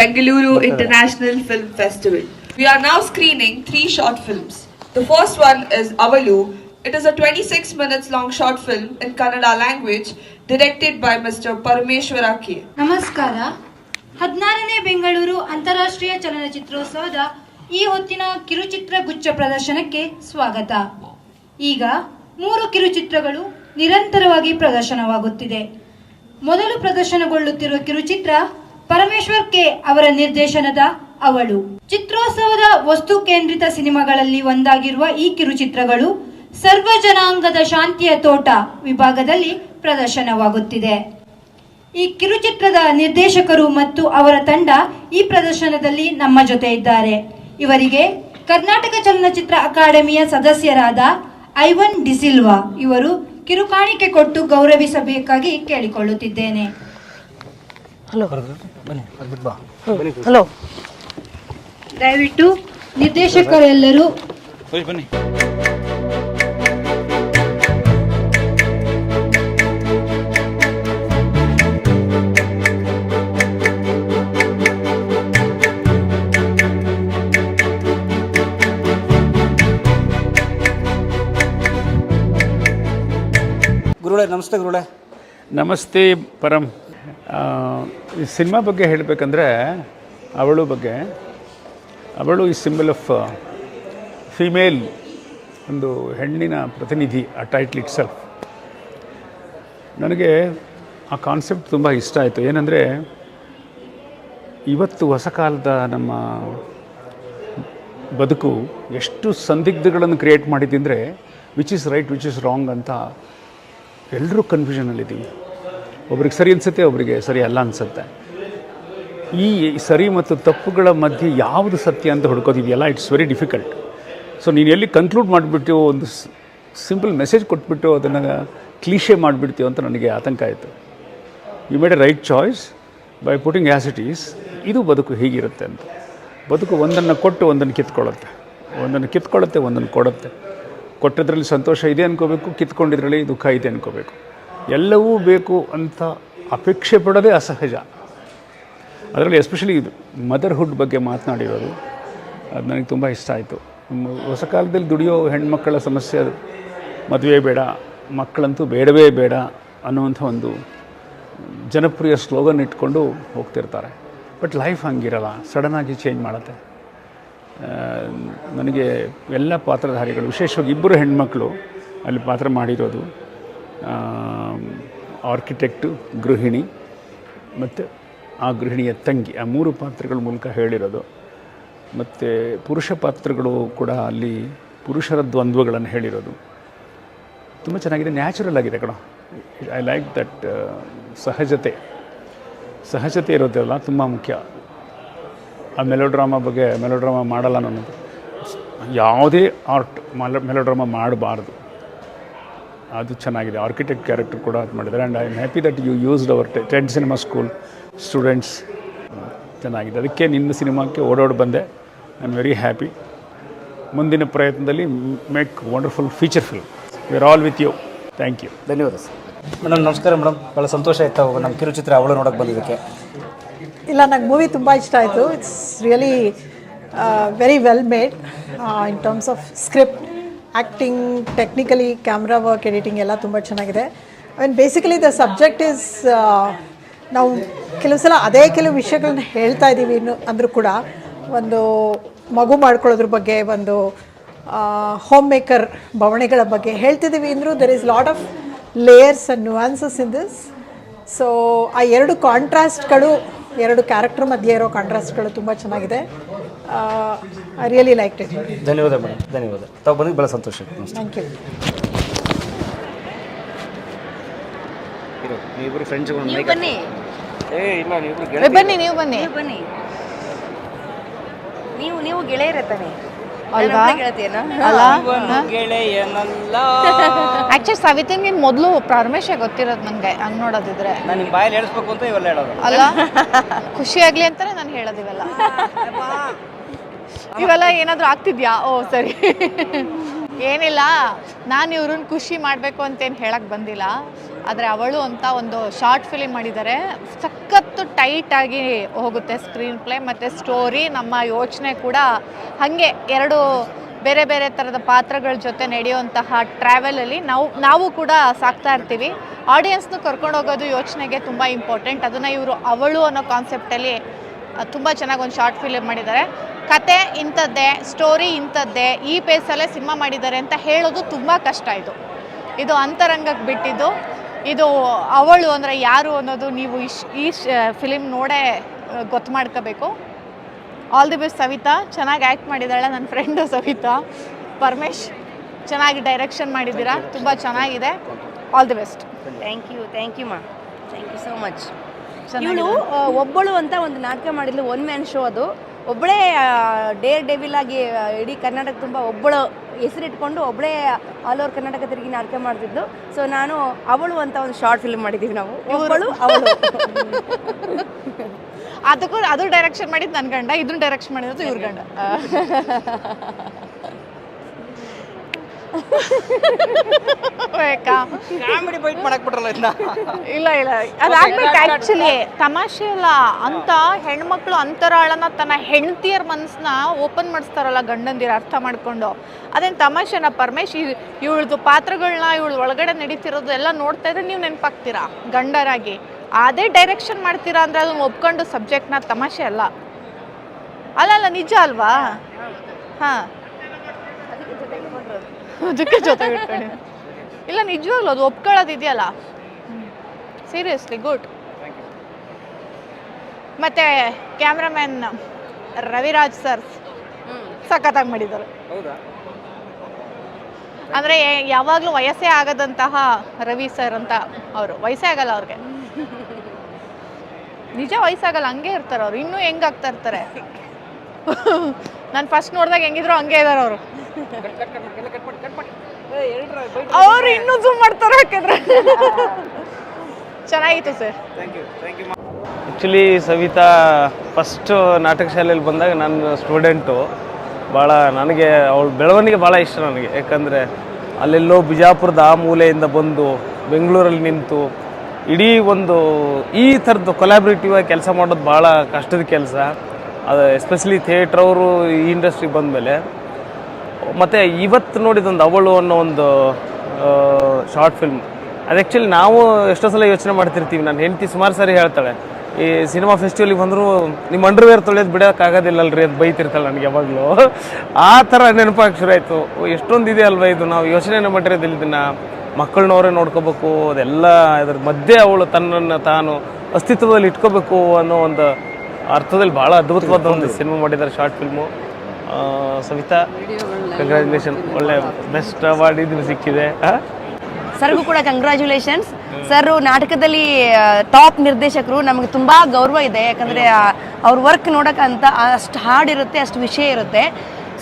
16th Bengaluru International Film Festival. We are now screening three short films. The first one is Avalu. It is a 26 minutes long short film in Kannada language directed by Mr. Parameshwara K. ನಮಸ್ಕಾರ ಹದಿನಾರನೇ ಬೆಂಗಳೂರು ಅಂತಾರಾಷ್ಟ್ರೀಯ ಚಲನಚಿತ್ರೋತ್ಸವದ ಈ ಹೊತ್ತಿನ ಕಿರುಚಿತ್ರ ಗುಚ್ಛ ಪ್ರದರ್ಶನಕ್ಕೆ ಸ್ವಾಗತ ಈಗ ಮೂರು ಕಿರುಚಿತ್ರಗಳು ನಿರಂತರವಾಗಿ ಪ್ರದರ್ಶನವಾಗುತ್ತಿದೆ ಮೊದಲು ಪ್ರದರ್ಶನಗೊಳ್ಳುತ್ತಿರುವ ಕಿರುಚಿತ್ರ ಪರಮೇಶ್ವರ್ ಕೆ ಅವರ ನಿರ್ದೇಶನದ ಅವಳು. ಚಿತ್ರೋತ್ಸವದ ವಸ್ತು ಕೇಂದ್ರಿತ ಸಿನಿಮಾಗಳಲ್ಲಿ ಒಂದಾಗಿರುವ ಈ ಕಿರುಚಿತ್ರಗಳು ಸರ್ವ ಜನಾಂಗದ ಶಾಂತಿಯ ತೋಟ ವಿಭಾಗದಲ್ಲಿ ಪ್ರದರ್ಶನವಾಗುತ್ತಿದೆ. ಈ ಕಿರುಚಿತ್ರದ ನಿರ್ದೇಶಕರು ಮತ್ತು ಅವರ ತಂಡ ಈ ಪ್ರದರ್ಶನದಲ್ಲಿ ನಮ್ಮ ಜೊತೆ ಇದ್ದಾರೆ. ಇವರಿಗೆ ಕರ್ನಾಟಕ ಚಲನಚಿತ್ರ ಅಕಾಡೆಮಿಯ ಸದಸ್ಯರಾದ ಐವನ್ ಡಿಸಿಲ್ವಾ ಇವರು ಕಿರುಕಾಣಿಕೆ ಕೊಟ್ಟು ಗೌರವಿಸಬೇಕಾಗಿ ಕೇಳಿಕೊಳ್ಳುತ್ತಿದ್ದೇನೆ. ಹಲೋ. ಹಲೋ. ದಯವಿಟ್ಟು ನಿರ್ದೇಶಕರೆಲ್ಲರೂ ಬನ್ನಿ. ಗುರುಳೆ ನಮಸ್ತೆ ಗುರುಳೆ ನಮಸ್ತೆ ಪರಂ. ಆ, ಈ ಸಿನಿಮಾ ಬಗ್ಗೆ ಹೇಳಬೇಕಂದ್ರೆ ಅವಳು ಬಗ್ಗೆ, ಅವಳು ಈ ಸಿಂಬಲ್ ಆಫ್ ಫಿಮೇಲ್ ಒಂದು ಹೆಣ್ಣಿನ ಪ್ರತಿನಿಧಿ, ಆ ಟೈಟ್ಲ್ ಇಟ್ ಸೆಲ್ಫ್ ನನಗೆ ಆ ಕಾನ್ಸೆಪ್ಟ್ ತುಂಬ ಇಷ್ಟ ಆಯಿತು. ಏನಂದರೆ ಇವತ್ತು ಹೊಸ ಕಾಲದ ನಮ್ಮ ಬದುಕು ಎಷ್ಟು ಸಂದಿಗ್ಧಗಳನ್ನು create ಮಾಡಿದ್ದಂದರೆ which is right which is wrong ಅಂತ ಎಲ್ಲರೂ ಕನ್ಫ್ಯೂಷನಲ್ಲಿದ್ದೀವಿ ಒಬ್ರಿಗೆ ಸರಿ ಅನಿಸುತ್ತೆ ಒಬ್ಬರಿಗೆ ಸರಿ ಅಲ್ಲ ಅನಿಸುತ್ತೆ. ಈ ಸರಿ ಮತ್ತು ತಪ್ಪುಗಳ ಮಧ್ಯೆ ಯಾವುದು ಸತ್ಯ ಅಂತ ಹುಡ್ಕೋದಿದೆಯಲ್ಲ ಇಟ್ಸ್ ವೆರಿ ಡಿಫಿಕಲ್ಟ್ ಸೊ ನೀನು ಎಲ್ಲಿ ಕನ್ಕ್ಲೂಡ್ ಮಾಡಿಬಿಟ್ಟು ಒಂದು ಸಿಂಪಲ್ ಮೆಸೇಜ್ ಕೊಟ್ಬಿಟ್ಟು ಅದನ್ನು ಕ್ಲೀಶೆ ಮಾಡಿಬಿಡ್ತೀವಿ ಅಂತ ನನಗೆ ಆತಂಕ ಆಯಿತು. You made a right choice by putting as it is ಇದು ಬದುಕು ಹೀಗಿರುತ್ತೆ ಅಂತ. ಬದುಕು ಒಂದನ್ನು ಕೊಟ್ಟು ಒಂದನ್ನು ಕಿತ್ಕೊಳ್ಳುತ್ತೆ. ಒಂದನ್ನು ಕಿತ್ಕೊಳ್ಳುತ್ತೆ, ಒಂದನ್ನು ಕೊಡುತ್ತೆ. ಕೊಟ್ಟದ್ರಲ್ಲಿ ಸಂತೋಷ ಇದೆ ಅನ್ಕೋಬೇಕು, ಕಿತ್ಕೊಂಡಿದ್ರಲ್ಲಿ ದುಃಖ ಇದೆ ಅನ್ಕೋಬೇಕು. ಎಲ್ಲವೂ ಬೇಕು ಅಂತ ಅಪೇಕ್ಷೆ ಪಡೋದೇ ಅಸಹಜ. ಅದರಲ್ಲಿ ಎಸ್ಪೆಷಲಿ ಇದು ಮದರ್ಹುಡ್ ಬಗ್ಗೆ ಮಾತನಾಡಿರೋದು, ಅದು ನನಗೆ ತುಂಬ ಇಷ್ಟ ಆಯಿತು. ಹೊಸ ಕಾಲದಲ್ಲಿ ದುಡಿಯೋ ಹೆಣ್ಮಕ್ಕಳ ಸಮಸ್ಯೆ ಮದುವೆ ಬೇಡ, ಮಕ್ಕಳಂತೂ ಬೇಡವೇ ಬೇಡ ಅನ್ನುವಂಥ ಒಂದು ಜನಪ್ರಿಯ ಸ್ಲೋಗನ್ ಇಟ್ಕೊಂಡು ಹೋಗ್ತಿರ್ತಾರೆ. ಬಟ್ ಲೈಫ್ ಹಂಗಿರಲ್ಲ ಸಡನ್ನಾಗಿ ಚೇಂಜ್ ಮಾಡುತ್ತೆ. ನನಗೆ ಎಲ್ಲ ಪಾತ್ರಧಾರಿಗಳು, ವಿಶೇಷವಾಗಿ ಇಬ್ಬರು ಹೆಣ್ಮಕ್ಳು ಅಲ್ಲಿ ಪಾತ್ರ ಮಾಡಿರೋದು. ಆರ್ಕಿಟೆಕ್ಟು ಗೃಹಿಣಿ ಮತ್ತು ಆ ಗೃಹಿಣಿಯ ತಂಗಿ, ಆ ಮೂರು ಪಾತ್ರಗಳ ಮೂಲಕ ಹೇಳಿರೋದು. ಮತ್ತು ಪುರುಷ ಪಾತ್ರಗಳು ಕೂಡ ಅಲ್ಲಿ ಪುರುಷರ ದ್ವಂದ್ವಗಳನ್ನು ಹೇಳಿರೋದು. ತುಂಬ ಚೆನ್ನಾಗಿದೆ ನ್ಯಾಚುರಲ್ ಆಗಿದೆ ಕಣ. ಐ ಲೈಕ್ ದಟ್ ಸಹಜತೆ. ಸಹಜತೆ ಇರೋದಲ್ಲ ತುಂಬ ಮುಖ್ಯ. ಆ ಮೆಲೋಡ್ರಾಮಾ ಬಗ್ಗೆ ಮೆಲೋಡ್ರಾಮಾ ಮಾಡಲ್ಲ ನಾನು ಯಾವುದೇ ಆರ್ಟ್ ಮಲ ಮೆಲೋಡ್ರಾಮಾ ಮಾಡಬಾರ್ದು. ಅದು ಚೆನ್ನಾಗಿದೆ. ಆರ್ಕಿಟೆಕ್ಟ್ ಕ್ಯಾರೆಕ್ಟರ್ ಕೂಡ ಅದು ಮಾಡಿದ್ದಾರೆ. And I am happy that you used our tent cinema school students ಚೆನ್ನಾಗಿದೆ. ಅದಕ್ಕೆ ನಿನ್ನ ಸಿನಿಮಾಕ್ಕೆ ಓಡೋಡಿ ಬಂದೆ. ಐ ಆಮ್ ವೆರಿ ಹ್ಯಾಪಿ ಮುಂದಿನ ಪ್ರಯತ್ನದಲ್ಲಿ make wonderful feature film you are all with you thank you ಧನ್ಯವಾದ ಸರ್. ಮೇಡಮ್ ನಮಸ್ಕಾರ ಮೇಡಮ್. ಭಾಳ ಸಂತೋಷ ಆಯ್ತು. ನಮ್ಮ ಕಿರುಚಿತ್ರ ಅವಳು ನೋಡೋಕೆ ಬಂದಿದ್ದಕ್ಕೆ. ಇಲ್ಲ ನಂಗೆ ಮೂವಿ ತುಂಬ ಇಷ್ಟ ಆಯಿತು. It's really very well made in terms of script acting technically camera work editing ಎಲ್ಲ ತುಂಬ ಚೆನ್ನಾಗಿದೆ. And basically the subject is ನಾವು ಕೆಲವು ಸಲ ಅದೇ ಕೆಲವು ವಿಷಯಗಳನ್ನ ಹೇಳ್ತಾ ಇದ್ದೀವಿ ಇನ್ನು ಅಂದರೂ ಕೂಡ ಒಂದು ಮಗು ಮಾಡ್ಕೊಳ್ಳೋದ್ರ ಬಗ್ಗೆ, ಒಂದು ಹೋಮ್ ಮೇಕರ್ ಬವಣೆಗಳ ಬಗ್ಗೆ ಹೇಳ್ತಿದ್ದೀವಿ ಅಂದರೂ there is lot of layers and nuances in this so ಆ ಎರಡು ಕಾಂಟ್ರಾಸ್ಟ್ಗಳು ಎರಡು ಕ್ಯಾರೆಕ್ಟರ್ ಮಧ್ಯೆ ಇರೋ ಕಾಂಟ್ರಾಸ್ಟ್ಗಳು ತುಂಬ ಚೆನ್ನಾಗಿದೆ. ಐ ರಿಯಲಿ ಲೈಕ್ ಇಟ್ ಧನ್ಯವಾದ ಮೇಡಮ್ ಧನ್ಯವಾದ. ತಾವು ಬಂದಿದ್ದು ಭಾಳ ಸಂತೋಷ. ಥ್ಯಾಂಕ್ ಯು ಫ್ರೆಂಡ್ಸ್ಗಳು ನೀವು ಬನ್ನಿ. ಏ ಇಲ್ಲ ನೀವಿಬ್ರು ಏ, ಬನ್ನಿ ನೀವು ಬನ್ನಿ. ನೀವು ಬನ್ನಿ. ನೀವು ನೀವು ಗೆಳೆಯರ ತಾನೆ? ಅಲ್ವಾ? ಆಕ್ಚುಲಿ ಸವಿತನ್ಗೆ ಮೊದಲು ಪ್ರಾರಂಭೇಶ ಗೊತ್ತಿರೋದು ನನಗೆ ಹಂಗ್ ನೋಡೋದಿದ್ರೆ. ನಾನು ನಿಮ್ಮ ಬಾಯಲ್ಲಿ ಹೇಳಿಸ್ಬೇಕು ಅಂತ ಇವೆಲ್ಲ ಹೇಳೋದು. ಅಲ್ಲ? ಖುಷಿ ಆಗ್ಲಿ ಅಂತಾನೆ ನಾನು ಹೇಳೋದು ಇವೆಲ್ಲ ಏನಾದರೂ ಆಗ್ತಿದ್ಯಾ? ಓ, ಸರಿ. ಏನಿಲ್ಲ. ನಾನು ಇವ್ರನ್ನ ಖುಷಿ ಮಾಡಬೇಕು ಅಂತೇನು ಹೇಳಕ್ಕೆ ಬಂದಿಲ್ಲ. ಆದರೆ ಅವಳು ಅಂತ ಒಂದು ಶಾರ್ಟ್ ಫಿಲಿಮ್ ಮಾಡಿದ್ದಾರೆ ಸಖತ್ತು ಟೈಟಾಗಿ ಹೋಗುತ್ತೆ ಸ್ಕ್ರೀನ್ ಪ್ಲೇ ಮತ್ತು ಸ್ಟೋರಿ ನಮ್ಮ ಯೋಚನೆ ಕೂಡ ಹಾಗೆ ಎರಡು ಬೇರೆ ಬೇರೆ ಥರದ ಪಾತ್ರಗಳ ಜೊತೆ ನಡೆಯುವಂತಹ ಟ್ರಾವೆಲಲ್ಲಿ ನಾವು ನಾವು ಕೂಡ ಸಾಕ್ತಾ ಇರ್ತೀವಿ. ಆಡಿಯನ್ಸ್ನ ಕರ್ಕೊಂಡು ಹೋಗೋದು ಯೋಚನೆಗೆ ತುಂಬ ಇಂಪಾರ್ಟೆಂಟ್ ಅದನ್ನು ಇವರು ಅವಳು ಅನ್ನೋ ಕಾನ್ಸೆಪ್ಟಲ್ಲಿ ತುಂಬ ಚೆನ್ನಾಗಿ ಒಂದು ಶಾರ್ಟ್ ಫಿಲಿಮ್ ಮಾಡಿದ್ದಾರೆ ಕತೆ ಇಂಥದ್ದೇ ಸ್ಟೋರಿ ಇಂಥದ್ದೇ ಈ ಪೇಸಲ್ಲೇ ಸಿನಿಮಾ ಮಾಡಿದ್ದಾರೆ ಅಂತ ಹೇಳೋದು ತುಂಬ ಕಷ್ಟ ಇದು. ಇದು ಅಂತರಂಗಕ್ಕೆ ಬಿಟ್ಟಿದ್ದು. ಇದು ಅವಳು ಅಂದರೆ ಯಾರು ಅನ್ನೋದು ನೀವು ಇಶ್ ಈ ಫಿಲಿಮ್ ನೋಡೇ ಗೊತ್ತು ಮಾಡ್ಕೋಬೇಕು. All the best Savita. ಚೆನ್ನಾಗಿ ಆ್ಯಕ್ಟ್ ಮಾಡಿದ್ದಾಳೆ ನನ್ನ ಫ್ರೆಂಡು ಸವಿತಾ. ಪರಮೇಶ್ ಚೆನ್ನಾಗಿ ಡೈರೆಕ್ಷನ್ ಮಾಡಿದ್ದೀರಾ. ತುಂಬ ಚೆನ್ನಾಗಿದೆ. All the best thank you thank you ಮಾ ಥ್ಯಾಂಕ್ ಯು ಸೋ ಮಚ್. ಇವಳು ಒಬ್ಬಳು ಅಂತ ಒಂದು ನಾಟಕ ಮಾಡಿದ್ಲು ಒನ್ ಮ್ಯಾನ್ ಶೋ ಅದು. ಒಬ್ಬಳೇ ಡೇರ್ ಡೆವಿಲ್ ಆಗಿ ಇಡೀ ಕರ್ನಾಟಕ ತುಂಬ ಒಬ್ಬಳು ಹೆಸರಿಟ್ಕೊಂಡು ಒಬ್ಬಳೇ ಆಲ್ ಓವರ್ ಕರ್ನಾಟಕ ತಿರುಗಿ ನಾಟಕ ಮಾಡ್ತಿದ್ದು ಸೊ ನಾನು ಅವಳು ಅಂತ ಒಂದು ಶಾರ್ಟ್ ಫಿಲ್ಮ್ ಮಾಡಿದ್ದೀವಿ ನಾವು. ಒಬ್ಬಳು ಅವಳು. ಅದಕ್ಕೂ ಅದು ಡೈರೆಕ್ಷನ್ ಮಾಡಿದ್ದು ನನ್ನ ಗಂಡ ಇದನ್ನು ಡೈರೆಕ್ಷನ್ ಮಾಡಿದ್ದು ಇವ್ರ ಗಂಡ. ಬೇಕಾ? ಕಾಮಿಡಿ ಬೈಟ್ ಮಾಡಕ್ ಬಿಟ್ರಲ್ಲ ಇದನ್ನ ಇಲ್ಲ ಇಲ್ಲ. ಅದಾಗ್ಬೇಕು ಆ್ಯಕ್ಚುಲಿ ತಮಾಷೆ ಅಲ್ಲ ಅಂತ ಹೆಣ್ಮಕ್ಳು ಅಂತರಾಳನ ತನ್ನ ಹೆಂಡತಿಯರ್ ಮನಸ್ಸನ್ನ ಓಪನ್ ಮಾಡಿಸ್ತಾರಲ್ಲ ಗಂಡಂದಿರ ಅರ್ಥ ಮಾಡ್ಕೊಂಡು. ಅದೇನು ತಮಾಷೆನ ಪರಮೇಶ್? ಇವಳದು ಪಾತ್ರಗಳನ್ನ ಇವಳು ಒಳಗಡೆ ನಡೀತಿರೋದು ಎಲ್ಲ ನೋಡ್ತಾ ಇದ್ರೆ ನೀವು ನೆನಪಾಗ್ತೀರಾ ಗಂಡರಾಗಿ? ಅದೇ ಡೈರೆಕ್ಷನ್ ಮಾಡ್ತೀರಾ ಅಂದ್ರೆ ಅದನ್ನ ಒಪ್ಕೊಂಡು ಸಬ್ಜೆಕ್ಟ್ನ ತಮಾಷೆ ಅಲ್ಲ. ಅಲ್ಲ ಅಲ್ಲ ನಿಜ ಅಲ್ವಾ? ಹಾಂ. ಅದಕ್ಕೆ ಜೊತೆ ಇಟ್ಕೊಂಡು ಇಲ್ಲ ನಿಜವಾಗ್ಲೂ ಅದು ಒಪ್ಕೊಳ್ಳೋದಿದೆಯಲ್ಲ. ಸೀರಿಯಸ್ಲಿ ಗುಡ್ ಮತ್ತೆ ಕ್ಯಾಮ್ರಾಮ್ಯಾನ್ ರವಿರಾಜ್ ಸರ್ ಸಖತ್ತಾಗಿ ಮಾಡಿದ್ದಾರೆ. ಅಂದರೆ ಯಾವಾಗಲೂ ವಯಸ್ಸೇ ಆಗದಂತಹ ರವಿ ಸರ್ ಅಂತ ಅವರು. ವಯಸ್ಸೇ ಆಗಲ್ಲ ಅವ್ರಿಗೆ. ನಿಜ ವಯಸ್ಸಾಗಲ್ಲ ಹಂಗೆ ಇರ್ತಾರೆ ಅವ್ರು. ಇನ್ನೂ ಹೆಂಗ್ ಆಗ್ತಾ ಇರ್ತಾರೆ? ನಾನು ಫಸ್ಟ್ ನೋಡಿದಾಗ ಹೆಂಗಿದ್ರು ಹಂಗೆ ಇದಾರೆ ಅವರು. ಅವ್ರು ಇನ್ನೂ ಝೂಮ್ ಮಾಡ್ತಾರೆ ಯಾಕಂದ್ರೆ ಚೆನ್ನಾಗಿತ್ತು ಸರ್ ಆ್ಯಕ್ಚುಲಿ ಸವಿತಾ ಫಸ್ಟು ನಾಟಕ ಶಾಲೆಯಲ್ಲಿ ಬಂದಾಗ ನನ್ನ ಸ್ಟೂಡೆಂಟು ಭಾಳ ನನಗೆ ಅವಳ ಬೆಳವಣಿಗೆ ಭಾಳ ಇಷ್ಟ ನನಗೆ. ಯಾಕಂದರೆ ಅಲ್ಲೆಲ್ಲೋ ಬಿಜಾಪುರದ ಆ ಮೂಲೆಯಿಂದ ಬಂದು ಬೆಂಗಳೂರಲ್ಲಿ ನಿಂತು ಇಡೀ ಒಂದು ಈ ಥರದ್ದು ಕೊಲಾಬ್ರೇಟಿವ್ ಆಗಿ ಕೆಲಸ ಮಾಡೋದು ಭಾಳ ಕಷ್ಟದ ಕೆಲಸ. ಅದು ಎಸ್ಪೆಷಲಿ ಥಿಯೇಟ್ರ್ ಅವರು ಈ ಇಂಡಸ್ಟ್ರಿಗೆ ಬಂದಮೇಲೆ. ಮತ್ತು ಇವತ್ತು ನೋಡಿದೊಂದು ಅವಳು ಅನ್ನೋ ಒಂದು ಶಾರ್ಟ್ ಫಿಲ್ಮ್ ಅದು ಆ್ಯಕ್ಚುಲಿ ನಾವು ಎಷ್ಟೋ ಸಲ ಯೋಚನೆ ಮಾಡ್ತಿರ್ತೀವಿ. ನನ್ನ ಹೆಂಡತಿ ಸುಮಾರು ಸಾರಿ ಹೇಳ್ತಾಳೆ, ಈ ಸಿನಿಮಾ ಫೆಸ್ಟಿವಲಿಗೆ ಬಂದರೂ ನಿಮ್ಮ ಅಂಡರ್ವೇರ್ ತೊಳೆಯೋದು ಬಿಡೋಕ್ಕಾಗೋದಿಲ್ಲಲ್ರಿ ಅಂತ ಬೈತಿರ್ತಾಳೆ ನನಗೆ ಯಾವಾಗಲೂ. ಆ ಥರ ನೆನಪಾಗಿ ಶುರು ಆಯಿತು. ಎಷ್ಟೊಂದು ಇದೆ ಅಲ್ವಾ ಇದು? ನಾವು ಯೋಚನೆ ಮಾಡಿರೋದಿಲ್ಲ ಇದನ್ನು. ಮಕ್ಕಳನ್ನವರೇ ನೋಡ್ಕೋಬೇಕು, ಅದೆಲ್ಲ ಅದ್ರ ಮಧ್ಯೆ ಅವಳು ತನ್ನನ್ನು ತಾನು ಅಸ್ತಿತ್ವದಲ್ಲಿ ಇಟ್ಕೋಬೇಕು ಅನ್ನೋ ಒಂದು ಅರ್ಥದಲ್ಲಿ ಭಾಳ ಅದ್ಭುತವಾದ ಒಂದು ಸಿನಿಮಾ ಮಾಡಿದ್ದಾರೆ ಶಾರ್ಟ್ ಫಿಲ್ಮು ಸವಿತಾ ಕಂಗ್ರ್ಯಾಚುಲೇಷನ್ ಒಳ್ಳೆ ಬೆಸ್ಟ್ ಅವಾರ್ಡ್ ಇದು ಸಿಕ್ಕಿದೆ. ಸರ್ಗೂ ಕೂಡ ಕಂಗ್ರ್ಯಾಚುಲೇಷನ್ಸ್ ಸರ್ ನಾಟಕದಲ್ಲಿ ಟಾಪ್ ನಿರ್ದೇಶಕರು. ನಮಗೆ ತುಂಬಾ ಗೌರವ ಇದೆ. ಯಾಕಂದ್ರೆ ಅವ್ರ ವರ್ಕ್ ನೋಡಕ್ಕಂತ ಅಷ್ಟು ಹಾಡಿರುತ್ತೆ ಅಷ್ಟು ವಿಷಯ ಇರುತ್ತೆ.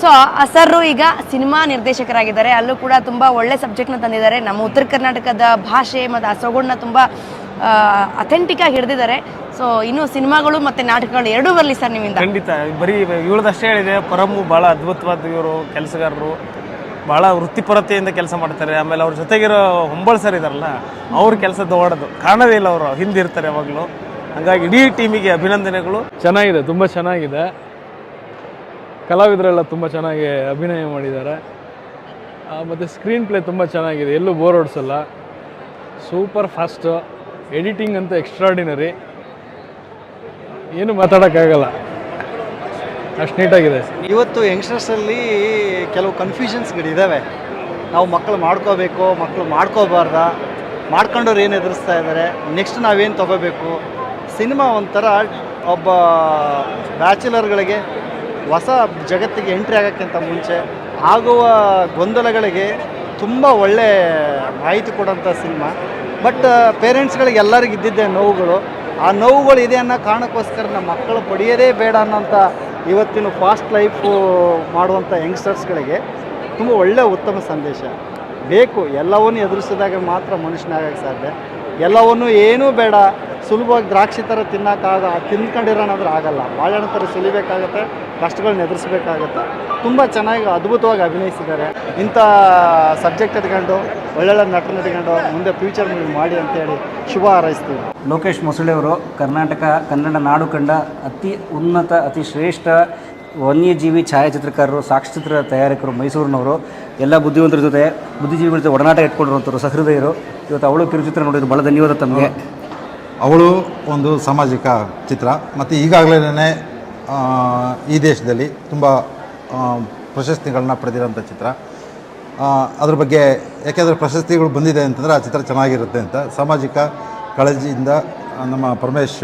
ಸೊ ಸರ್ ಈಗ ಸಿನಿಮಾ ನಿರ್ದೇಶಕರಾಗಿದ್ದಾರೆ. ಅಲ್ಲೂ ಕೂಡ ತುಂಬಾ ಒಳ್ಳೆ ಸಬ್ಜೆಕ್ಟ್ನ ತಂದಿದ್ದಾರೆ. ನಮ್ಮ ಉತ್ತರ ಕರ್ನಾಟಕದ ಭಾಷೆ ಮತ್ತು ಆ ಸೊಗಡನ್ನ ತುಂಬಾ ಅಥೆಂಟಿಕ್ ಆಗಿ ಹಿಡಿದಿದ್ದಾರೆ. ಸೊ ಇನ್ನು ಸಿನಿಮಾಗಳು ಮತ್ತೆ ನಾಟಕಗಳು ಎರಡೂ ಬರಲಿ ಸರ್ ನಿಮ್ಮಿಂದ. ಖಂಡಿತ. ಬರೀ ಇವಳದಷ್ಟೇ ಹೇಳಿದೆ ಪರಮು ಭಾಳ ಅದ್ಭುತವಾದ ಇವರು ಕೆಲಸಗಾರರು ಭಾಳ ವೃತ್ತಿಪರತೆಯಿಂದ ಕೆಲಸ ಮಾಡ್ತಾರೆ. ಆಮೇಲೆ ಅವ್ರ ಜೊತೆಗಿರೋ ಹೊಂಬಳ್ ಸರ್ ಇದಾರಲ್ಲ ಅವ್ರ ಕೆಲಸ ದೊಡ್ಡದು ಕಾಣದೇ ಇಲ್ಲ ಅವರು ಹಿಂದಿರ್ತಾರೆ ಯಾವಾಗಲೂ. ಹಂಗಾಗಿ ಇಡೀ ಟೀಮಿಗೆ ಅಭಿನಂದನೆಗಳು. ಚೆನ್ನಾಗಿದೆ ತುಂಬ ಚೆನ್ನಾಗಿದೆ. ಕಲಾವಿದರೆಲ್ಲ ತುಂಬ ಚೆನ್ನಾಗಿ ಅಭಿನಯ ಮಾಡಿದ್ದಾರೆ. ಮತ್ತು ಸ್ಕ್ರೀನ್ ಪ್ಲೇ ತುಂಬ ಚೆನ್ನಾಗಿದೆ ಎಲ್ಲೂ ಬೋರ್ ಓಡಿಸಲ್ಲ ಸೂಪರ್ ಫಾಸ್ಟು ಎಡಿಟಿಂಗ್ ಅಂತ ಎಕ್ಸ್ಟ್ರಾಡಿನರಿ ಏನು ಮಾತಾಡೋಕ್ಕಾಗಲ್ಲ. ಅಷ್ಟು ನೀಟಾಗಿದೆ. ಇವತ್ತು ಯಂಗ್ಸ್ಟರ್ಸಲ್ಲಿ ಕೆಲವು ಕನ್ಫ್ಯೂಷನ್ಸ್ಗಳಿದ್ದಾವೆ ನಾವು ಮಕ್ಕಳು ಮಾಡ್ಕೋಬೇಕು ಮಕ್ಕಳು ಮಾಡ್ಕೋಬಾರ್ದ, ಮಾಡ್ಕೊಂಡವ್ರು ಏನು ಎದುರಿಸ್ತಾ ಇದ್ದಾರೆ ನೆಕ್ಸ್ಟ್ ನಾವೇನು ತಗೋಬೇಕು? ಸಿನಿಮಾ ಒಂಥರ ಒಬ್ಬ ಬ್ಯಾಚುಲರ್ಗಳಿಗೆ ಹೊಸ ಜಗತ್ತಿಗೆ ಎಂಟ್ರಿ ಆಗೋಕ್ಕಿಂತ ಮುಂಚೆ ಆಗುವ ಗೊಂದಲಗಳಿಗೆ ತುಂಬ ಒಳ್ಳೆ ಮಾಹಿತಿ ಕೊಡೋಂಥ ಸಿನಿಮಾ. ಬಟ್ ಪೇರೆಂಟ್ಸ್ಗಳಿಗೆ ಎಲ್ಲರಿಗೂ ಇದ್ದಿದ್ದೆ ನೋವುಗಳು. ಆ ನೋವುಗಳು ಇದೆ ಅನ್ನೋ ಕಾರಣಕ್ಕೋಸ್ಕರ ನಮ್ಮ ಮಕ್ಕಳು ಪಡೆಯೋದೇ ಬೇಡ ಅನ್ನೋಂಥ ಇವತ್ತಿನ ಫಾಸ್ಟ್ ಲೈಫು ಮಾಡುವಂಥ ಯಂಗ್ಸ್ಟರ್ಸ್ಗಳಿಗೆ ತುಂಬ ಒಳ್ಳೆಯ ಉತ್ತಮ ಸಂದೇಶ. ಬೇಕು, ಎಲ್ಲವನ್ನೂ ಎದುರಿಸಿದಾಗ ಮಾತ್ರ ಮನುಷ್ಯನಾಗಕ್ಕೆ ಸಾಧ್ಯ. ಎಲ್ಲವನ್ನೂ ಏನೂ ಬೇಡ. ಸುಲಭವಾಗಿ ದ್ರಾಕ್ಷಿ ಥರ ತಿನ್ನೋಕ್ಕಾಗ ತಿನ್ಕೊಂಡಿರೋಣಾದ್ರೆ ಆಗಲ್ಲ. ಬಾಳೆಹಣ್ಣು ಥರ ಸುಲಿಬೇಕಾಗತ್ತೆ, ಕಷ್ಟಗಳನ್ನ ಎದುರಿಸ್ಬೇಕಾಗತ್ತೆ. ತುಂಬ ಚೆನ್ನಾಗಿ ಅದ್ಭುತವಾಗಿ ಅಭಿನಯಿಸಿದ್ದಾರೆ. ಇಂಥ ಸಬ್ಜೆಕ್ಟ್ ಎತ್ಕೊಂಡು, ಒಳ್ಳೊಳ್ಳೆ ನಟನ ಇಟ್ಕೊಂಡು ಮುಂದೆ ಫ್ಯೂಚರ್ ಮೂವಿ ಮಾಡಿ ಅಂತೇಳಿ ಶುಭ ಹಾರೈಸ್ತೀವಿ. ಲೋಕೇಶ್ ಮೊಸಳೆಯವರು, ಕರ್ನಾಟಕ, ಕನ್ನಡ ನಾಡು ಕಂಡ ಅತಿ ಉನ್ನತ, ಅತಿ ಶ್ರೇಷ್ಠ ವನ್ಯಜೀವಿ ಛಾಯಾಚಿತ್ರಕಾರರು, ಸಾಕ್ಷ್ಯಚಿತ್ರ ತಯಾರಕರು ಮೈಸೂರಿನವರು, ಎಲ್ಲ ಬುದ್ಧಿವಂತರ ಜೊತೆ, ಬುದ್ಧಿಜೀವಿಗಳ ಜೊತೆ ಒಡನಾಟ ಇಟ್ಕೊಂಡಿರುವಂಥವ್ರು ಸಹೃದಯರು. ಇವತ್ತು ಅವಳು ಕಿರುಚಿತ್ರ ನೋಡಿದ್ರು, ಬಹಳ ಧನ್ಯವಾದ ತಮಗೆ. ಅವಳು ಒಂದು ಸಾಮಾಜಿಕ ಚಿತ್ರ. ಮತ್ತು ಈಗಾಗಲೇ ಈ ದೇಶದಲ್ಲಿ ತುಂಬ ಪ್ರಶಸ್ತಿಗಳನ್ನ ಪಡೆದಿರೋಂಥ ಚಿತ್ರ. ಅದ್ರ ಬಗ್ಗೆ ಯಾಕೆಂದರೆ ಪ್ರಶಸ್ತಿಗಳು ಬಂದಿದೆ ಅಂತಂದರೆ ಆ ಚಿತ್ರ ಚೆನ್ನಾಗಿರುತ್ತೆ ಅಂತ. ಸಾಮಾಜಿಕ ಕಾಳಜಿಯಿಂದ ನಮ್ಮ ಪರಮೇಶ್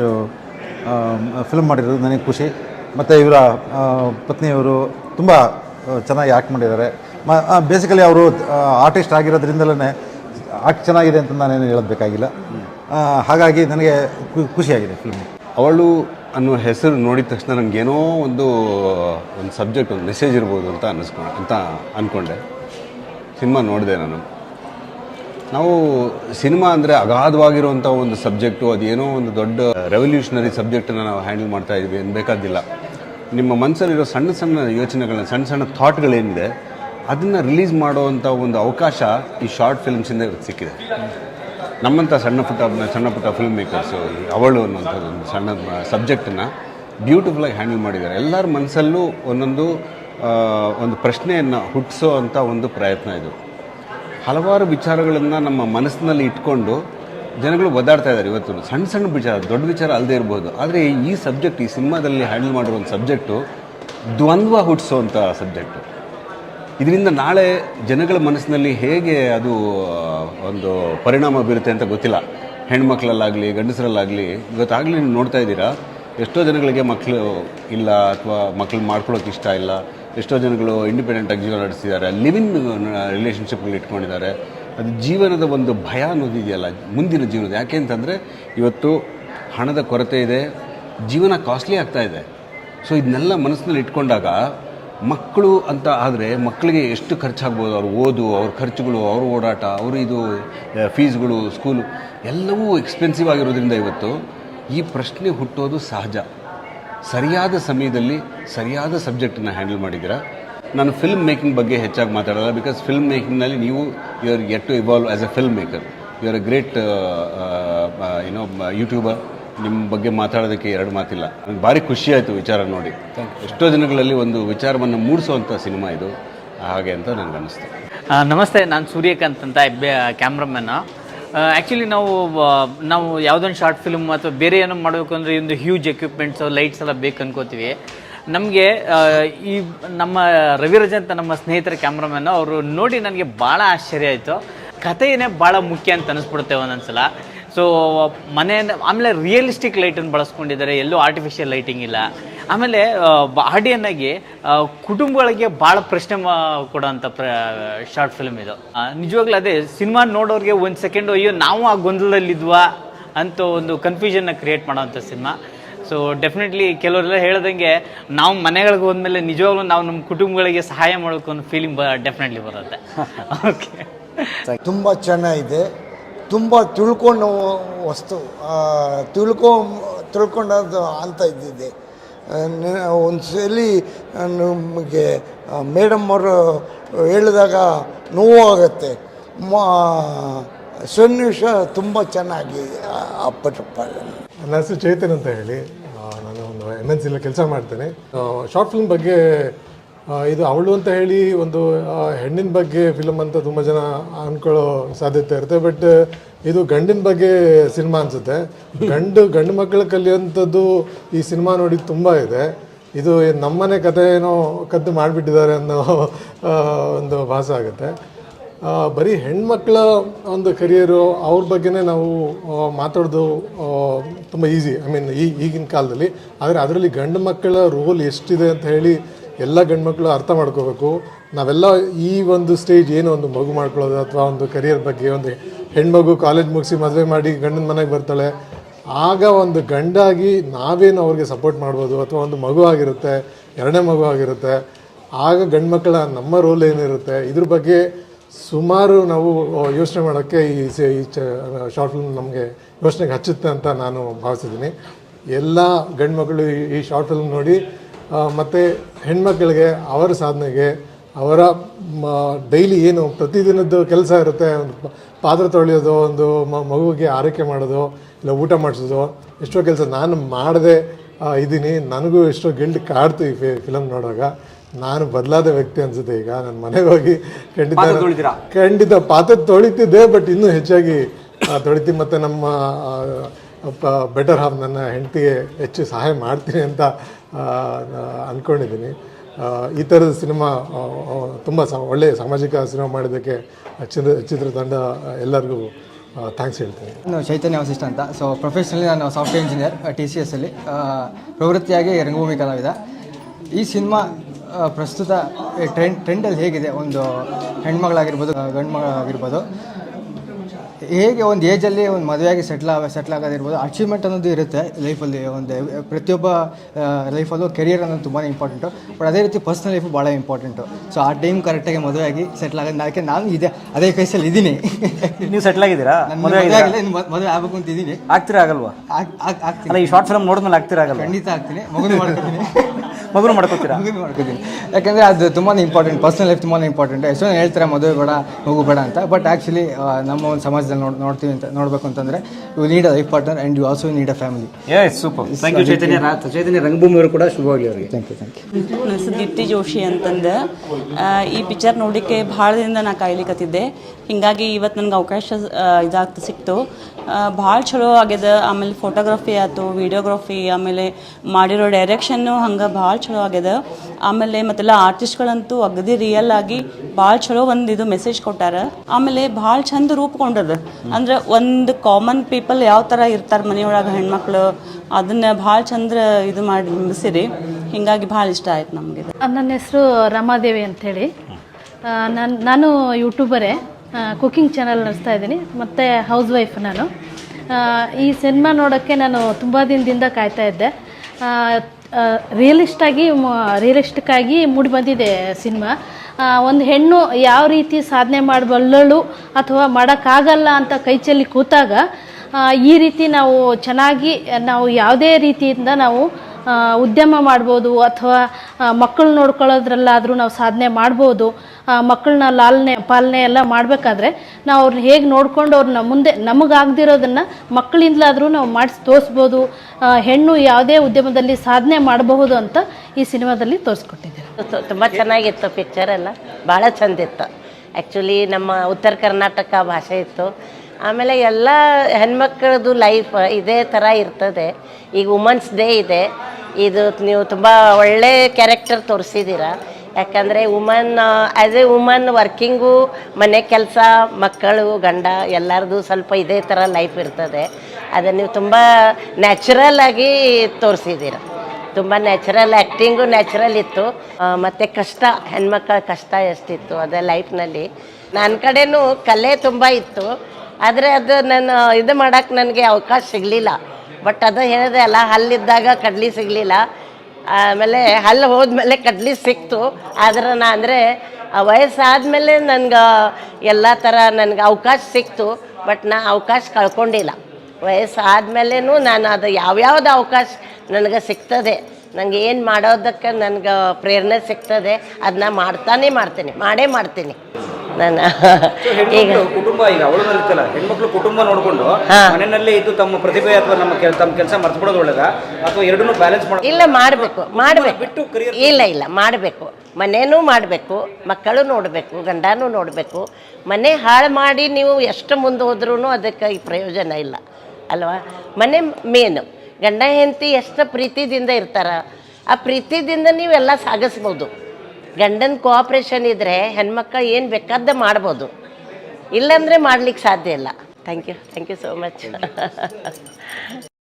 ಫಿಲ್ಮ್ ಮಾಡಿರೋದು ನನಗೆ ಖುಷಿ. ಮತ್ತು ಇವರ ಪತ್ನಿಯವರು ತುಂಬ ಚೆನ್ನಾಗಿ ಆ್ಯಕ್ಟ್ ಮಾಡಿದ್ದಾರೆ. ಮ ಬೇಸಿಕಲಿ ಅವರು ಆರ್ಟಿಸ್ಟ್ ಆಗಿರೋದ್ರಿಂದಲೇ ಆಕ್ಟ್ ಚೆನ್ನಾಗಿದೆ ಅಂತ ನಾನೇನು ಹೇಳೋದಕ್ಕಾಗಿಲ್ಲ ಹಾಗಾಗಿ ನನಗೆ ಖುಷಿಯಾಗಿದೆ ಫಿಲ್ಮ್ ಅವಳು ಅನ್ನೋ ಹೆಸರು ನೋಡಿದ ತಕ್ಷಣ ನನಗೇನೋ ಒಂದು ಒಂದು ಸಬ್ಜೆಕ್ಟ್ ಒಂದು ಮೆಸೇಜ್ ಇರ್ಬೋದು ಅಂತ ಅನ್ನಿಸ್ಕೊಂಡು ಅಂತ ಅಂದ್ಕೊಂಡೆ ಸಿನಿಮಾ ನೋಡಿದೆ ನಾನು. ನಾವು ಸಿನಿಮಾ ಅಂದರೆ ಅಗಾಧವಾಗಿರುವಂಥ ಒಂದು ಸಬ್ಜೆಕ್ಟು, ಅದೇನೋ ಒಂದು ದೊಡ್ಡ ರೆವಲ್ಯೂಷನರಿ ಸಬ್ಜೆಕ್ಟನ್ನು ನಾವು ಹ್ಯಾಂಡಲ್ ಮಾಡ್ತಾ ಇದ್ವಿ ಬೇಕಾದಿಲ್ಲ. ನಿಮ್ಮ ಮನಸ್ಸಲ್ಲಿರೋ ಸಣ್ಣ ಸಣ್ಣ ಯೋಚನೆಗಳನ್ನ, ಸಣ್ಣ ಸಣ್ಣ ಥಾಟ್ಗಳೇನಿದೆ, ಅದನ್ನು ರಿಲೀಸ್ ಮಾಡುವಂಥ ಒಂದು ಅವಕಾಶ ಈ ಶಾರ್ಟ್ ಫಿಲ್ಮ್ಸಿಂದ ಸಿಕ್ಕಿದೆ. ನಮ್ಮಂಥ ಸಣ್ಣ ಪುಟ್ಟ ಸಣ್ಣ ಪುಟ್ಟ ಫಿಲ್ಮ್ ಮೇಕರ್ಸು ಅವಳು ಅನ್ನೋಂಥದ್ದು ಒಂದು ಸಣ್ಣ ಸಬ್ಜೆಕ್ಟನ್ನು ಬ್ಯೂಟಿಫುಲ್ಲಾಗಿ ಹ್ಯಾಂಡಲ್ ಮಾಡಿದ್ದಾರೆ. ಎಲ್ಲರ ಮನಸ್ಸಲ್ಲೂ ಒಂದೊಂದು ಒಂದು ಪ್ರಶ್ನೆಯನ್ನು ಹುಟ್ಟಿಸೋ ಅಂಥ ಒಂದು ಪ್ರಯತ್ನ ಇದು. ಹಲವಾರು ವಿಚಾರಗಳನ್ನು ನಮ್ಮ ಮನಸ್ಸಿನಲ್ಲಿ ಇಟ್ಕೊಂಡು ಜನಗಳು ಒದ್ದಾಡ್ತಾ ಇದ್ದಾರೆ ಇವತ್ತು. ಸಣ್ಣ ಸಣ್ಣ ವಿಚಾರ, ದೊಡ್ಡ ವಿಚಾರ ಅಲ್ಲದೆ ಇರ್ಬೋದು. ಆದರೆ ಈ ಸಬ್ಜೆಕ್ಟ್, ಈ ಸಿನಿಮಾದಲ್ಲಿ ಹ್ಯಾಂಡಲ್ ಮಾಡಿರುವಂಥ ಸಬ್ಜೆಕ್ಟು ದ್ವಂದ್ವ ಹುಟ್ಟಿಸೋವಂಥ ಸಬ್ಜೆಕ್ಟು. ಇದರಿಂದ ನಾಳೆ ಜನಗಳ ಮನಸ್ಸಿನಲ್ಲಿ ಹೇಗೆ ಅದು ಒಂದು ಪರಿಣಾಮ ಬೀರುತ್ತೆ ಅಂತ ಗೊತ್ತಿಲ್ಲ. ಹೆಣ್ಮಕ್ಳಲ್ಲಾಗಲಿ, ಗಂಡಸರಲ್ಲಾಗಲಿ, ಇವತ್ತಾಗಲಿ ನೀವು ನೋಡ್ತಾ ಇದ್ದೀರಾ? ಎಷ್ಟೋ ಜನಗಳಿಗೆ ಮಕ್ಕಳು ಇಲ್ಲ, ಅಥವಾ ಮಕ್ಕಳು ಮಾಡ್ಕೊಳ್ಳೋಕೆ ಇಷ್ಟ ಇಲ್ಲ. ಎಷ್ಟೋ ಜನಗಳು ಇಂಡಿಪೆಂಡೆಂಟಾಗಿ ಜೀವನ ನಡೆಸಿದ್ದಾರೆ. ಲಿವಿಂಗ್ ರಿಲೇಷನ್ಶಿಪ್ಗಳು ಇಟ್ಕೊಂಡಿದ್ದಾರೆ. ಅದು ಜೀವನದ ಒಂದು ಭಯ ಅನ್ನೋದು ಇದೆಯಲ್ಲ, ಮುಂದಿನ ಜೀವನದ. ಯಾಕೆ ಅಂತಂದರೆ, ಇವತ್ತು ಹಣದ ಕೊರತೆ ಇದೆ, ಜೀವನ ಕಾಸ್ಟ್ಲಿ ಆಗ್ತಾ ಇದೆ. ಸೊ ಇದನ್ನೆಲ್ಲ ಮನಸ್ಸಿನಲ್ಲಿ ಇಟ್ಕೊಂಡಾಗ ಮಕ್ಕಳು ಅಂತ ಆದರೆ ಮಕ್ಕಳಿಗೆ ಎಷ್ಟು ಖರ್ಚಾಗ್ಬೋದು? ಅವ್ರ ಓದು, ಅವ್ರ ಖರ್ಚುಗಳು, ಅವ್ರ ಓಡಾಟ, ಅವರು ಇದು ಫೀಸ್ಗಳು ಸ್ಕೂಲು ಎಲ್ಲವೂ ಎಕ್ಸ್ಪೆನ್ಸಿವ್ ಆಗಿರೋದ್ರಿಂದ ಇವತ್ತು ಈ ಪ್ರಶ್ನೆ ಹುಟ್ಟೋದು ಸಹಜ. ಸರಿಯಾದ ಸಮಯದಲ್ಲಿ ಸರಿಯಾದ ಸಬ್ಜೆಕ್ಟನ್ನು ಹ್ಯಾಂಡಲ್ ಮಾಡಿದ್ದೀರಾ? ನಾನು ಫಿಲ್ಮ್ ಮೇಕಿಂಗ್ ಬಗ್ಗೆ ಹೆಚ್ಚಾಗಿ ಮಾತಾಡಲ್ಲ ಬಿಕಾಸ್ ಫಿಲ್ಮ್ ಮೇಕಿಂಗ್ನಲ್ಲಿ ನೀವು you are get to evolve as a filmmaker you are a great ಏನೋ ಯೂಟ್ಯೂಬರ್ ನಿಮ್ಮ ಬಗ್ಗೆ ಮಾತಾಡೋದಕ್ಕೆ ಎರಡು ಮಾತಿಲ್ಲ. ನನಗೆ ಭಾರಿ ಖುಷಿ ಆಯಿತು ವಿಚಾರ ನೋಡಿ. ಎಷ್ಟೋ ದಿನಗಳಲ್ಲಿ ಒಂದು ವಿಚಾರವನ್ನು ಮೂಡಿಸುವಂಥ ಸಿನಿಮಾ ಇದು. ಹಾಗೆ ಅಂತ ನನಗೆ ಅನ್ನಿಸ್ತು ನಮಸ್ತೆ ನಾನು ಸೂರ್ಯಕಾಂತ್ ಅಂತ ಕ್ಯಾಮ್ರಾಮನ್ನು ಆ್ಯಕ್ಚುಲಿ ನಾವು ನಾವು ಯಾವುದೊಂದು ಶಾರ್ಟ್ ಫಿಲ್ಮ್ ಅಥವಾ ಬೇರೆ ಏನೋ ಮಾಡಬೇಕು ಅಂದರೆ ಒಂದು ಹ್ಯೂಜ್ ಎಕ್ವಿಪ್ಮೆಂಟ್ಸ್ ಲೈಟ್ಸ್ ಎಲ್ಲ ಬೇಕು ಅನ್ಕೋತೀವಿ. ನಮಗೆ ಈ ನಮ್ಮ ರವಿರಜ್ ಅಂತ ನಮ್ಮ ಸ್ನೇಹಿತರ ಕ್ಯಾಮ್ರಾಮನ್ ಅವರು ನೋಡಿ ನನಗೆ ಭಾಳ ಆಶ್ಚರ್ಯ ಆಯಿತು. ಕಥೆಯೇ ಭಾಳ ಮುಖ್ಯ ಅಂತ ಅನಿಸ್ಬಿಡುತ್ತೆ ಒಂದೊಂದ್ಸಲ. ಸೊ ಮನೆ ಆಮೇಲೆ ರಿಯಲಿಸ್ಟಿಕ್ ಲೈಟನ್ನು ಬಳಸ್ಕೊಂಡಿದ್ದಾರೆ. ಎಲ್ಲೂ ಆರ್ಟಿಫಿಷಿಯಲ್ ಲೈಟಿಂಗ್ ಇಲ್ಲ. ಆಮೇಲೆ ಆಡಿಯನ್ನಾಗಿ ಕುಟುಂಬಗಳಿಗೆ ಭಾಳ ಪ್ರಶ್ನೆ ಕೊಡೋಂಥ ಪ್ರ ಶಾರ್ಟ್ ಫಿಲ್ಮ್ ಇದು. ನಿಜವಾಗ್ಲೂ ಅದೇ ಸಿನಿಮಾ ನೋಡೋರಿಗೆ ಒಂದು ಸೆಕೆಂಡು ಅಯ್ಯೋ, ನಾವು ಆ ಗೊಂದಲದಲ್ಲಿದ್ವಾ ಅಂತ ಒಂದು ಕನ್ಫ್ಯೂಷನ್ನ ಕ್ರಿಯೇಟ್ ಮಾಡೋವಂಥ ಸಿನಿಮಾ ಸೊ ಡೆಫಿನೆಟ್ಲಿ ಕೆಲವರೆಲ್ಲ ಹೇಳ್ದಂಗೆ, ನಾವು ಮನೆಗಳಿಗೆ ಹೋದ್ಮೇಲೆ ನಿಜವಾಗ್ಲೂ ನಾವು ನಮ್ಮ ಕುಟುಂಬಗಳಿಗೆ ಸಹಾಯ ಮಾಡೋಕೆ ಒಂದು ಫೀಲಿಂಗ್ ಬ ಡೆಫಿನೆಟ್ಲಿ ಬರುತ್ತೆ. ಓಕೆ ತುಂಬ ಚೆನ್ನಾಗಿದೆ. ತುಂಬ ತಿಳ್ಕೊಂಡು ವಸ್ತು ತಿಳ್ಕೊ, ತಿಳ್ಕೊಂಡದ್ದು ಅಂತ ಇದ್ದಿದೆ ಒಂದು ಸಲ ನಮಗೆ ಮೇಡಮ್ ಅವರು ಹೇಳಿದಾಗ ನೋವು ಮಾ ಸನ್ನಿವೇಶ ತುಂಬ ಚೆನ್ನಾಗಿ ಅಪ್ಪಟಪ್ಪ ನನ್ನ ಹೆಸರು ಚೇತನ್ ಅಂತ ಹೇಳಿ. ನಾನು ಒಂದು ಎಂ ಎನ್ ಸಿಲಿ ಕೆಲಸ ಮಾಡ್ತೇನೆ. ಶಾರ್ಟ್ ಫಿಲ್ಮ್ ಬಗ್ಗೆ ಇದು ಅವಳು ಅಂತ ಹೇಳಿ ಒಂದು ಹೆಣ್ಣಿನ ಬಗ್ಗೆ ಫಿಲಮ್ ಅಂತ ತುಂಬ ಜನ ಅಂದ್ಕೊಳ್ಳೋ ಸಾಧ್ಯತೆ ಇರುತ್ತೆ. ಬಟ್ ಇದು ಗಂಡಿನ ಬಗ್ಗೆ ಸಿನಿಮಾ ಅನಿಸುತ್ತೆ. ಗಂಡು ಗಂಡು ಮಕ್ಕಳು ಕಲಿಯುವಂಥದ್ದು ಈ ಸಿನಿಮಾ ನೋಡಿ ತುಂಬ ಇದೆ. ಇದು ನಮ್ಮನೆ ಕಥೆ ಏನೋ ಕದ್ದು ಮಾಡಿಬಿಟ್ಟಿದ್ದಾರೆ ಅನ್ನೋ ಒಂದು ಭಾಸ ಆಗುತ್ತೆ. ಬರೀ ಹೆಣ್ಮಕ್ಳ ಒಂದು ಕರಿಯರು ಅವ್ರ ಬಗ್ಗೆನೇ ನಾವು ಮಾತಾಡೋದು ತುಂಬ ಈಸಿ ಐ ಮೀನ್ ಈ, ಈಗಿನ ಕಾಲದಲ್ಲಿ. ಆದರೆ ಅದರಲ್ಲಿ ಗಂಡು ಮಕ್ಕಳ ರೋಲ್ ಎಷ್ಟಿದೆ ಅಂತ ಹೇಳಿ ಎಲ್ಲ ಗಂಡು ಮಕ್ಕಳು ಅರ್ಥ ಮಾಡ್ಕೋಬೇಕು. ನಾವೆಲ್ಲ ಈ ಒಂದು ಸ್ಟೇಜ್ ಏನು ಒಂದು ಮಗು ಮಾಡ್ಕೊಳ್ಳೋದು ಅಥವಾ ಒಂದು ಕರಿಯರ್ ಬಗ್ಗೆ ಒಂದು ಹೆಣ್ಮಗು ಕಾಲೇಜ್ ಮುಗಿಸಿ ಮದುವೆ ಮಾಡಿ ಗಂಡನ ಮನೆಗೆ ಬರ್ತಾಳೆ. ಆಗ ಒಂದು ಗಂಡಾಗಿ ನಾವೇನು ಅವ್ರಿಗೆ ಸಪೋರ್ಟ್ ಮಾಡ್ಬೋದು ಅಥವಾ ಒಂದು ಮಗು ಆಗಿರುತ್ತೆ, ಎರಡನೇ ಮಗು ಆಗಿರುತ್ತೆ, ಆಗ ಗಂಡು ಮಕ್ಕಳ ನಮ್ಮ ರೋಲ್ ಏನಿರುತ್ತೆ? ಇದ್ರ ಬಗ್ಗೆ ಸುಮಾರು ನಾವು ಯೋಚನೆ ಮಾಡೋಕ್ಕೆ ಈ ಈ ಶಾರ್ಟ್ ಫಿಲ್ಮ್ ನಮಗೆ ಯೋಚನೆಗೆ ಹಚ್ಚುತ್ತೆ ಅಂತ ನಾನು ಭಾವಿಸಿದ್ದೀನಿ. ಎಲ್ಲ ಗಂಡು ಮಕ್ಕಳು ಈ- ಶಾರ್ಟ್ ಫಿಲ್ಮ್ ನೋಡಿ ಮತ್ತು ಹೆಣ್ಮಕ್ಳಿಗೆ ಅವರ ಸಾಧನೆಗೆ ಅವರ ಡೈಲಿ ಏನು ಪ್ರತಿದಿನದ್ದು ಕೆಲಸ ಇರುತ್ತೆ ಒಂದು ಪಾತ್ರೆ ತೊಳೆಯೋದು ಒಂದು ಮ- ಮಗುವಿಗೆ ಆರೈಕೆ ಮಾಡೋದು ಇಲ್ಲ ಊಟ ಮಾಡಿಸೋದು ಎಷ್ಟೋ ಕೆಲಸ ನಾನು ಮಾಡದೆ ಇದ್ದೀನಿ. ನನಗೂ ಎಷ್ಟೋ ಗಿಲ್ಡ್ ಕಾಡ್ತು ಈ ಫಿಲಮ್ ನೋಡುವಾಗ ನಾನು ಬದಲಾದ ವ್ಯಕ್ತಿ ಅನಿಸುತ್ತೆ ಈಗ. ನನ್ನ ಮನೆಗೆ ಹೋಗಿ ಖಂಡಿತ ಖಂಡಿತ ಪಾತ್ರೆ ತೊಳಿತಿದ್ದೆ ಬಟ್ ಇನ್ನೂ ಹೆಚ್ಚಾಗಿ ತೊಳಿತೀನಿ. ಮತ್ತು ನಮ್ಮ ಬೆಟರ್ ಹಾಫ್ ನನ್ನ ಹೆಂಡತಿಗೆ ಹೆಚ್ಚು ಸಹಾಯ ಮಾಡ್ತೀನಿ ಅಂತ ಅಂದ್ಕೊಂಡಿದ್ದೀನಿ ಈ ಥರದ ಸಿನಿಮಾ ತುಂಬ ಸ, ಒಳ್ಳೆಯ ಸಾಮಾಜಿಕ ಸಿನಿಮಾ ಮಾಡಿದ್ದಕ್ಕೆ ಚಿತ್ರ, ಚಿತ್ರತಂಡ ಎಲ್ಲರಿಗೂ ಥ್ಯಾಂಕ್ಸ್ ಹೇಳ್ತೀನಿ. ನಾನು ಚೈತನ್ಯ ವಸಿಷ್ಠ ಅಂತ. ಸೊ ಪ್ರೊಫೆಷನಲಿ ನಾನು ಸಾಫ್ಟ್ವೇರ್ ಇಂಜಿನಿಯರ್ ಟಿ ಸಿ ಎಸ್ಸಲ್ಲಿ ಪ್ರವೃತ್ತಿಯಾಗಿ ರಂಗಭೂಮಿ ಕಲಾವಿದ. ಈ ಸಿನಿಮಾ ಪ್ರಸ್ತುತ ಟ್ರೆಂಡ್ ಟ್ರೆಂಡಲ್ಲಿ ಹೇಗಿದೆ? ಒಂದು ಹೆಣ್ಮಗಳಾಗಿರ್ಬೋದು ಗಂಡು ಮಗಳಾಗಿರ್ಬೋದು ಹೇಗೆ ಒಂದು ಏಜಲ್ಲಿ ಒಂದು ಮದುವೆಯಾಗಿ ಸೆಟ್ಲ್ ಆಗ ಸೆಟ್ಲ್ ಆಗೋದಿರ್ಬೋದು ಅಚೀವ್ಮೆಂಟ್ ಅನ್ನೋದು ಇರುತ್ತೆ ಲೈಫಲ್ಲಿ ಒಂದು ಪ್ರತಿಯೊಬ್ಬ ಲೈಫಲ್ಲೂ ಕೆರಿಯರ್ ಅನ್ನೋದು ತುಂಬಾ ಇಂಪಾರ್ಟೆಂಟು ಬಟ್ ಅದೇ ರೀತಿ ಪರ್ಸ್ನಲ್ ಲೈಫು ಭಾಳ ಇಂಪಾರ್ಟೆಂಟು ಸೊ ಆ ಟೈಮ್ ಕರೆಕ್ಟಾಗಿ ಮದುವೆಯಾಗಿ ಸೆಟ್ಲ್ ಆಗೋದು ಅದಕ್ಕೆ ನಾನು ಇದೆ ಅದೇ ಕೈಸಲ್ಲಿ ಇದ್ದೀನಿ. ನೀವು ಸೆಟ್ಲ್ ಆಗಿದ್ದೀರಾ? ಮದುವೆ ಆಗ್ಬೇಕು ಅಂತ ಇದ್ದೀನಿ. ಆಗ್ತೀರಾ ಆಗಲ್ವಾ? ಆಗ್ತೀನಿ. ಈ ಶಾರ್ಟ್ ಫಿಲ್ಮ್ ನೋಡಿದ್ಮೇಲೆ ಆಗ್ತೀರಾ ಖಂಡಿತ ಆಗ್ತೀನಿ. ಮಗು ಮಾಡ್ಕೊತೀನಿ ಮಗುನು ಮಾಡ್ಕೋತೀರಾ? ಮಾಡ್ಕೊತೀನಿ. ಯಾಕಂದರೆ ಅದು ತುಂಬಾ ಇಂಪಾರ್ಟೆಂಟ್ ಪರ್ಸನಲ್ ಲೈಫ್ ತುಂಬಾ ಇಂಪಾರ್ಟೆಂಟ್ ಎಷ್ಟೋ ಹೇಳ್ತಾರೆ ಮದುವೆ ಬೇಡ ಮಗು ಬೇಡ ಅಂತ. ಬಟ್ ಆ್ಯಕ್ಚುಲಿ ನಮ್ಮ ಒಂದು ಸಮಾಜದಲ್ಲಿ ನೋಡಿ ನೋಡ್ತೀವಿ ಅಂತ ನೋಡಬೇಕು ಅಂತಂದರೆ you need a life partner and you also need a family super thank you Chaitanya ರಾತ್ ಚೈತನ್ಯ ರಂಗಭೂಮಿಯವರು ಕೂಡ ಶುಭವಾಗಲಿ ಅವರಿಗೆ. ಥ್ಯಾಂಕ್ ಯು ಥ್ಯಾಂಕ್ ಯು ನನ್ನ ಹೆಸರು ದೀಪ್ತಿ ಜೋಶಿ ಅಂತಂದು. ಈ ಪಿಕ್ಚರ್ ನೋಡಲಿಕ್ಕೆ ಭಾಳ ದಿನದಿಂದ ನಾ ಕಾಯ್ಲಿಕತ್ತಿದ್ದೆ. ಹೀಗಾಗಿ ಇವತ್ತು ನನಗೆ ಅವಕಾಶ ಇದಾಗ್ತಾ ಸಿಕ್ತು. ಭಾಳ ಚಲೋ ಆಗ್ಯದ. ಆಮೇಲೆ ಫೋಟೋಗ್ರಫಿ ಆಯ್ತು ವೀಡಿಯೋಗ್ರಫಿ ಆಮೇಲೆ ಮಾಡಿರೋ ಡೈರೆಕ್ಷನ್ನು ಹಂಗೆ ಭಾಳ ಚಲೋ ಆಗ್ಯದ. ಆಮೇಲೆ ಮತ್ತೆಲ್ಲ ಆರ್ಟಿಸ್ಟ್ಗಳಂತೂ ಅಗದಿ ರಿಯಲ್ ಆಗಿ ಭಾಳ ಚಲೋ ಒಂದು ಇದು ಮೆಸೇಜ್ ಕೊಟ್ಟಾರ. ಆಮೇಲೆ ಭಾಳ ಚಂದ ರೂಪುಕೊಂಡದ ಅಂದ್ರೆ ಒಂದು ಕಾಮನ್ ಪೀಪಲ್ ಯಾವ ಥರ ಇರ್ತಾರೆ ಮನೆಯೊಳಗೆ ಹೆಣ್ಮಕ್ಳು, ಅದನ್ನ ಭಾಳ ಚಂದ ಇದು ಮಾಡಿ ಬಿಂಬಿಸಿರಿ ಹೀಗಾಗಿ ಭಾಳ ಇಷ್ಟ ಆಯ್ತು ನಮಗೆ. ನನ್ನ ಹೆಸರು ರಮಾದೇವಿ ಅಂತ ಹೇಳಿ ನಾನು ಯೂಟ್ಯೂಬರೇ ಕುಕಿಂಗ್ ಚಾನಲ್ ನಡೆಸ್ತಾ ಇದ್ದೀನಿ. ಮತ್ತು ಹೌಸ್ ವೈಫ್ ನಾನು ಈ ಸಿನಿಮಾ ನೋಡೋಕ್ಕೆ ನಾನು ತುಂಬ ದಿನದಿಂದ ಕಾಯ್ತಾ ಇದ್ದೆ. ರಿಯಲಿಸ್ಟಾಗಿ ರಿಯಲಿಸ್ಟಿಕ್ಕಾಗಿ ಮೂಡಿ ಬಂದಿದೆ ಸಿನಿಮಾ ಒಂದು ಹೆಣ್ಣು ಯಾವ ರೀತಿ ಸಾಧನೆ ಮಾಡಬಲ್ಲಳು ಅಥವಾ ಮಾಡೋಕ್ಕಾಗಲ್ಲ ಅಂತ ಕೈ ಚೆಲ್ಲಿ ಕೂತಾಗ ಈ ರೀತಿ ನಾವು ಚೆನ್ನಾಗಿ, ನಾವು ಯಾವುದೇ ರೀತಿಯಿಂದ ನಾವು ಉದ್ಯಮ ಮಾಡ್ಬೋದು ಅಥವಾ ಮಕ್ಕಳು ನೋಡ್ಕೊಳ್ಳೋದ್ರಲ್ಲಾದರೂ ನಾವು ಸಾಧನೆ ಮಾಡ್ಬೋದು. ಮಕ್ಕಳನ್ನ ಲಾಲನೆ, ಪಾಲನೆ ಎಲ್ಲ ಮಾಡಬೇಕಾದ್ರೆ ನಾವು ಅವ್ರನ್ನ ಹೇಗೆ ನೋಡ್ಕೊಂಡು ಅವ್ರನ್ನ ಮುಂದೆ ನಮಗಾಗದಿರೋದನ್ನು ಮಕ್ಕಳಿಂದಲಾದರೂ ನಾವು ಮಾಡಿಸಿ, ತೋರಿಸ್ಬೋದು. ಹೆಣ್ಣು ಯಾವುದೇ ಉದ್ಯಮದಲ್ಲಿ ಸಾಧನೆ ಮಾಡಬಹುದು ಅಂತ ಈ ಸಿನಿಮಾದಲ್ಲಿ ತೋರಿಸ್ಕೊಟ್ಟಿದ್ದೀವಿ ತುಂಬ ಚೆನ್ನಾಗಿತ್ತು ಪಿಕ್ಚರ್ ಎಲ್ಲ. ಭಾಳ ಇತ್ತು ಆ್ಯಕ್ಚುಲಿ ನಮ್ಮ ಉತ್ತರ ಕರ್ನಾಟಕ ಭಾಷೆ ಇತ್ತು. ಆಮೇಲೆ ಎಲ್ಲ ಹೆಣ್ಮಕ್ಳದ್ದು ಲೈಫ್ ಇದೇ ಥರ ಇರ್ತದೆ. ಈಗ ವುಮನ್ಸ್ ಡೇ ಇದೆ. ಇದು ನೀವು ತುಂಬ ಒಳ್ಳೆ ಕ್ಯಾರೆಕ್ಟರ್ ತೋರಿಸಿದ್ದೀರ. ಯಾಕಂದರೆ woman as a woman working ಮನೆ ಕೆಲಸ, ಮಕ್ಕಳು, ಗಂಡ, ಎಲ್ಲರದು ಸ್ವಲ್ಪ ಇದೇ ಥರ ಲೈಫ್ ಇರ್ತದೆ. ಅದನ್ನು ನೀವು ತುಂಬ ನ್ಯಾಚುರಲ್ ಆಗಿ ತೋರಿಸಿದ್ದೀರ ತುಂಬ ನ್ಯಾಚುರಲ್ ಆ್ಯಕ್ಟಿಂಗು ನ್ಯಾಚುರಲ್ ಇತ್ತು. ಮತ್ತು ಕಷ್ಟ, ಹೆಣ್ಮಕ್ಳ ಕಷ್ಟ ಎಷ್ಟಿತ್ತು ಅದೇ ಲೈಫ್ನಲ್ಲಿ ನನ್ನ ಕಡೆನೂ ಕಲೆ ತುಂಬ ಇತ್ತು. ಆದರೆ ಅದು ನಾನು ಇದು ಮಾಡೋಕ್ಕೆ ನನಗೆ ಅವಕಾಶ ಸಿಗಲಿಲ್ಲ. ಬಟ್ ಅದು ಹೇಳಿದೆ ಅಲ್ಲ, ಹಲ್ಲಿದ್ದಾಗ ಕಡ್ಲಿ ಸಿಗಲಿಲ್ಲ. ಆಮೇಲೆ ಹಲ್ಲು ಹೋದ್ಮೇಲೆ ಕಡ್ಲಿ ಸಿಕ್ತು. ಆದ್ರೆ ನಾ ಅಂದರೆ ವಯಸ್ಸಾದಮೇಲೆ ನನ್ಗೆ ಎಲ್ಲ ಥರ ನನಗೆ ಅವಕಾಶ ಸಿಕ್ತು, ಬಟ್ ನಾ ಅವಕಾಶ ಕಳ್ಕೊಂಡಿಲ್ಲ. ವಯಸ್ಸಾದ್ಮೇಲೆ ನಾನು ಅದು ಯಾವ್ಯಾವ್ದು ಅವಕಾಶ ನನಗೆ ಸಿಗ್ತದೆ ನನಗೆ ಏನು ಮಾಡೋದಕ್ಕೆ ನನಗೆ ಪ್ರೇರಣೆ ಸಿಗ್ತದೆ ಅದನ್ನ ಮಾಡ್ತಾನೆ ಮಾಡ್ತೀನಿ ಮಾಡೇ ಮಾಡ್ತೀನಿ. ನಾನು ಈಗ ಕುಟುಂಬ ಈಗ ಅವಳು ಇರ್ತಲ್ಲ ಹೆಣ್ಮಕ್ಳು ಕುಟುಂಬ ನೋಡಿಕೊಂಡು ಮನೆಯಲ್ಲೇ ಇದ್ದು ತಮ್ಮ ಪ್ರತಿಭೆ ಅಥವಾ ನಮ್ಮ ತಮ್ಮ ಕೆಲಸ ಮರ್ತ್ಬಿಡೋದು ಒಳ್ಳೇದ? ಅಥವಾ ಎರಡನ್ನೂ ಬ್ಯಾಲೆನ್ಸ್ ಮಾಡಿ ಇಲ್ಲ ಮಾಡಬೇಕು ಮಾಡಬೇಕು. ಇಲ್ಲ ಇಲ್ಲ ಮಾಡಬೇಕು. ಮನೇನೂ ಮಾಡಬೇಕು ಮಕ್ಕಳು ನೋಡಬೇಕು ಗಂಡನೂ ನೋಡಬೇಕು. ಮನೆ ಹಾಳು ಮಾಡಿ ನೀವು ಎಷ್ಟು ಮುಂದೆ ಹೋದ್ರೂ ಅದಕ್ಕೆ ಈ ಪ್ರಯೋಜನ ಇಲ್ಲ ಅಲ್ವಾ? ಮನೆ ಮೇನು ಗಂಡ ಹೆಂಡತಿ ಎಷ್ಟು ಪ್ರೀತಿದಿಂದ ಇರ್ತಾರ ಆ ಪ್ರೀತಿದಿಂದ ನೀವೆಲ್ಲ ಸಾಗಿಸ್ಬೋದು. ಗಂಡನ ಕೋಆಪ್ರೇಷನ್ ಇದ್ದರೆ ಹೆಣ್ಮಕ್ಳು ಏನು ಬೇಕಾದ ಮಾಡ್ಬೋದು. ಇಲ್ಲಾಂದರೆ ಮಾಡ್ಲಿಕ್ಕೆ ಸಾಧ್ಯ ಇಲ್ಲ. Thank you thank you so much